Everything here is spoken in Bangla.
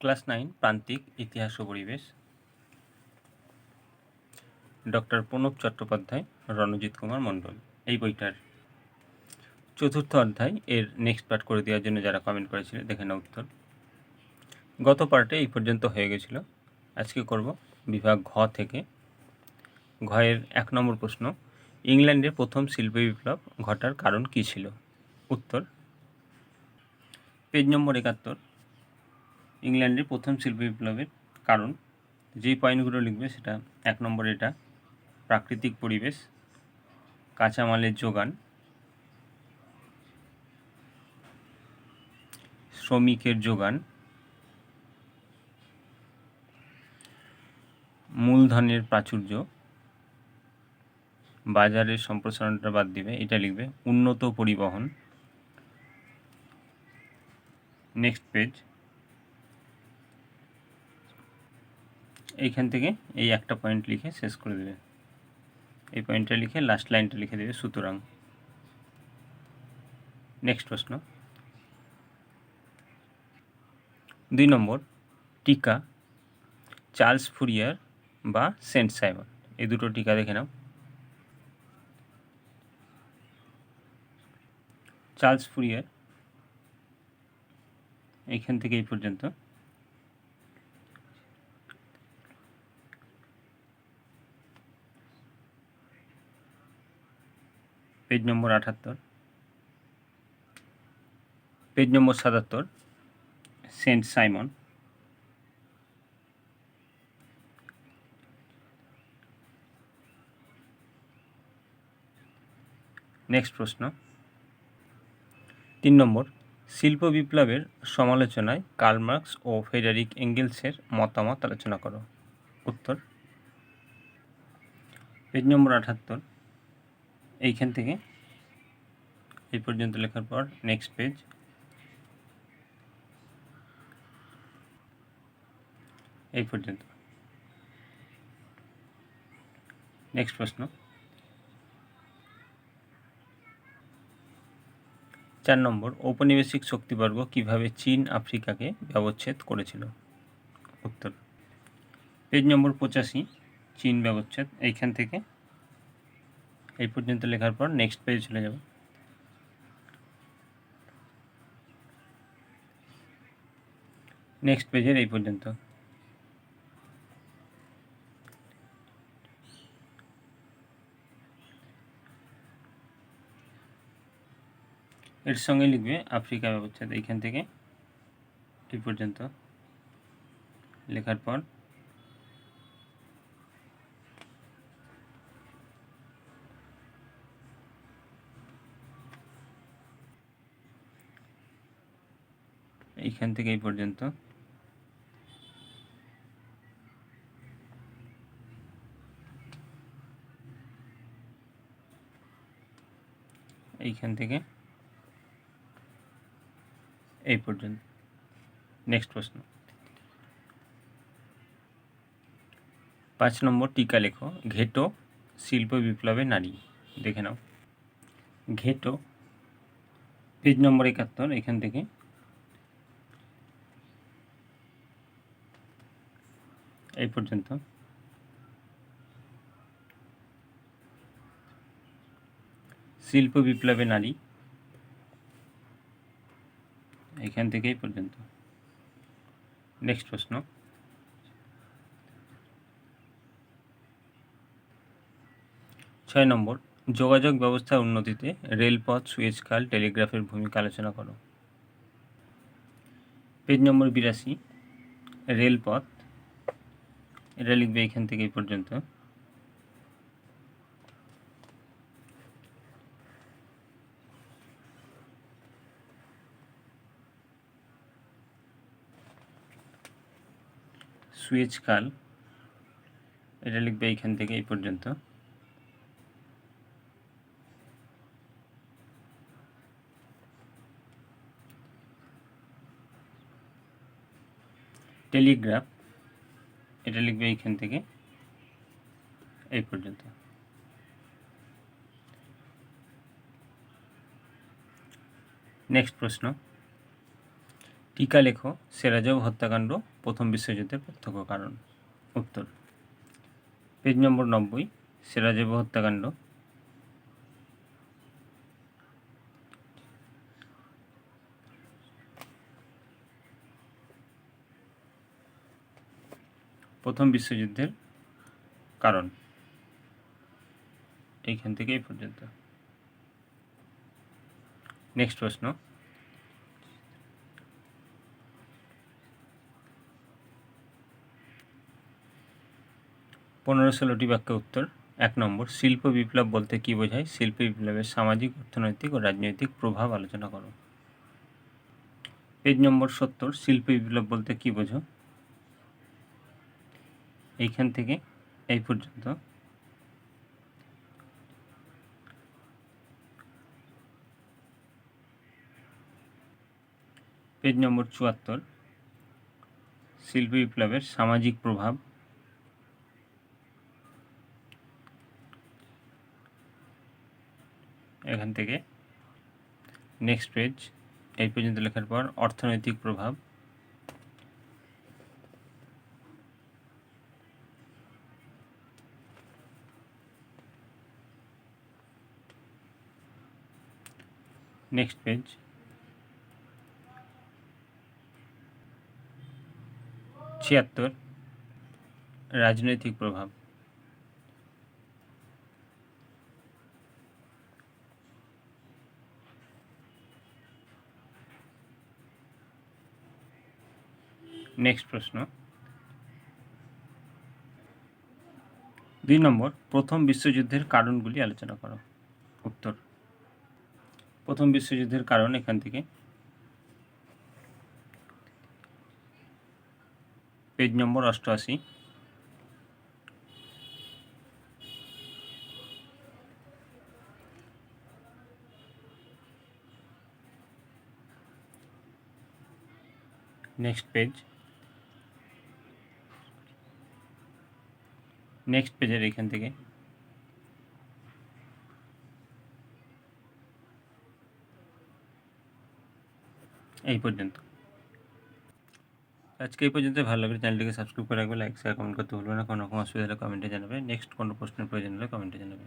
ক্লাস নাইন, প্রান্তিক ইতিহাস ও পরিবেশ। ডক্টর প্রণব চট্টোপাধ্যায়, রণজিৎ কুমার মণ্ডল, এই বইটার চতুর্থ অধ্যায়। এর নেক্সট পার্ট করে দেওয়ার জন্য যারা কমেন্ট করেছিল, দেখে না উত্তর। গত পার্টে এই পর্যন্ত হয়ে গেছিল। আজকে করব বিভাগ ঘ থেকে। ঘয়ের এক নম্বর প্রশ্ন, ইংল্যান্ডের প্রথম শিল্প বিপ্লব ঘটার কারণ কী ছিল? উত্তর, পেজ নম্বর একাত্তর ইংল্যান্ডের প্রথম শিল্প বিপ্লবের কারণ। যেই পয়েন্টগুলো লিখবে সেটা এক নম্বর এটা, প্রাকৃতিক পরিবেশ, কাঁচামালের যোগান, শ্রমিকের যোগান, মূলধনের প্রাচুর্য, বাজারের সম্প্রসারণটা বাদ দিবে, এটা লিখবে, উন্নত পরিবহন। নেক্সট পেজ এইখান থেকে এই একটা পয়েন্ট লিখে শেষ করে দেবে। এই পয়েন্টটা লিখে লাস্ট লাইনটা লিখে দেবে সুতরাং। নেক্সট প্রশ্ন। দুই নম্বর, টিকা, চার্লস ফুরিয়ার বা সেন্ট সাইমন। এই দুটো টিকা দেখে নাও। চার্লস ফুরিয়ার, এইখান থেকে এই পর্যন্ত পেজ নম্বর আটাত্তর পেজ নম্বর সাতাত্তর সেন্ট সাইমন নেক্সট প্রশ্ন, তিন নম্বর, শিল্প বিপ্লবের সমালোচনায় কার্ল মার্কস ও ফেডারিক এঙ্গেলসের মতামত আলোচনা করো। উত্তর পেজ নম্বর আটাত্তর, এইখান থেকে এই পর্যন্ত লেখার পর নেক্সট পেজ এই পর্যন্ত। নেক্সট প্রশ্ন। চার নম্বর, ঔপনিবেশিক শক্তিবর্গ কীভাবে চীন আফ্রিকাকে ব্যবচ্ছেদ করেছিল? উত্তর। পেজ নম্বর পঁচাশি, চীন ব্যবচ্ছেদ, এইখান থেকে। এই পর্যন্ত লেখার পর নেক্সট পেজ চলে যাব। নেক্সট পেজের এই পর্যন্ত। এর সঙ্গে লিখবে আফ্রিকা ব্যবচ্ছেদ এইখান থেকে এই পর্যন্ত। লেখার পর। এইখান থেকে এই পর্যন্ত। এইখান থেকে। এই পর্যন্ত। নেক্সট প্রশ্ন। পাঁচ নম্বর টিকা লেখো। ঘেটো শিল্প বিপ্লবে নারী। দেখে নাও। ঘেটো। পেজ নম্বর একাত্তর, এখান থেকে। এই পর্যন্ত। শিল্প বিপ্লবে নারী। এখান থেকেই পর্যন্ত। নেক্সট প্রশ্ন। ছয় নম্বর, যোগাযোগ ব্যবস্থার উন্নতিতে রেলপথ সুয়েজ খাল টেলিগ্রাফের ভূমিকা আলোচনা করো। পেজ নম্বর বিরাশি, রেলপথ। এটা লিখবে এখান থেকে পর্যন্ত। সুয়েজ খাল এটা লিখবে এইখান থেকে এই পর্যন্ত। টেলিগ্রাফ এটা লিখবে এইখান থেকে এই পর্যন্ত। নেক্সট প্রশ্ন। টিকা লেখো সেরাজব হত্যাকাণ্ড, প্রথম বিশ্বযুদ্ধের প্রত্যক্ষ কারণ। উত্তর। পেজ নম্বর নব্বই সেরাজব হত্যাকাণ্ড। প্রথম বিশ্বযুদ্ধের কারণ। এইখান থেকে এই পর্যন্ত। নেক্সট প্রশ্ন। পনেরো ষোলোটি বাক্য উত্তর, এক নম্বর, শিল্প বিপ্লব বলতে কী বোঝায়? শিল্প বিপ্লবের সামাজিক, অর্থনৈতিক ও রাজনৈতিক প্রভাব আলোচনা করো। পেজ নম্বর সত্তর, শিল্প বিপ্লব বলতে কী বোঝো? এইখান থেকে এই পর্যন্ত। পেজ নম্বর চুয়াত্তর, শিল্প বিপ্লবের সামাজিক প্রভাব এখান থেকে। নেক্সট পেজ এই পর্যন্ত লেখার পর অর্থনৈতিক প্রভাব। নেক্সট পেজ ছিয়াত্তর, রাজনৈতিক প্রভাব। নেক্সট প্রশ্ন। দুই নম্বর, প্রথম বিশ্বযুদ্ধের কারণগুলি আলোচনা করো। উত্তর। প্রথম বিশ্বযুদ্ধের কারণ এখান থেকে। পেজ নম্বর অষ্টআশি। Next page. নেক্সট পেজের এখান থেকে। এই পর্যন্ত। আজকে এই পর্যন্ত ভালো লাগলে চ্যানেলটিকে সাবস্ক্রাইব করে রাখবে লাইক শেয়ার কমেন্ট করতে ভুলবে না। কোনো রকম অসুবিধা হলে কমেন্টে জানাবে। নেক্সট কোনো প্রশ্নের প্রয়োজন হলে কমেন্টে জানাবে।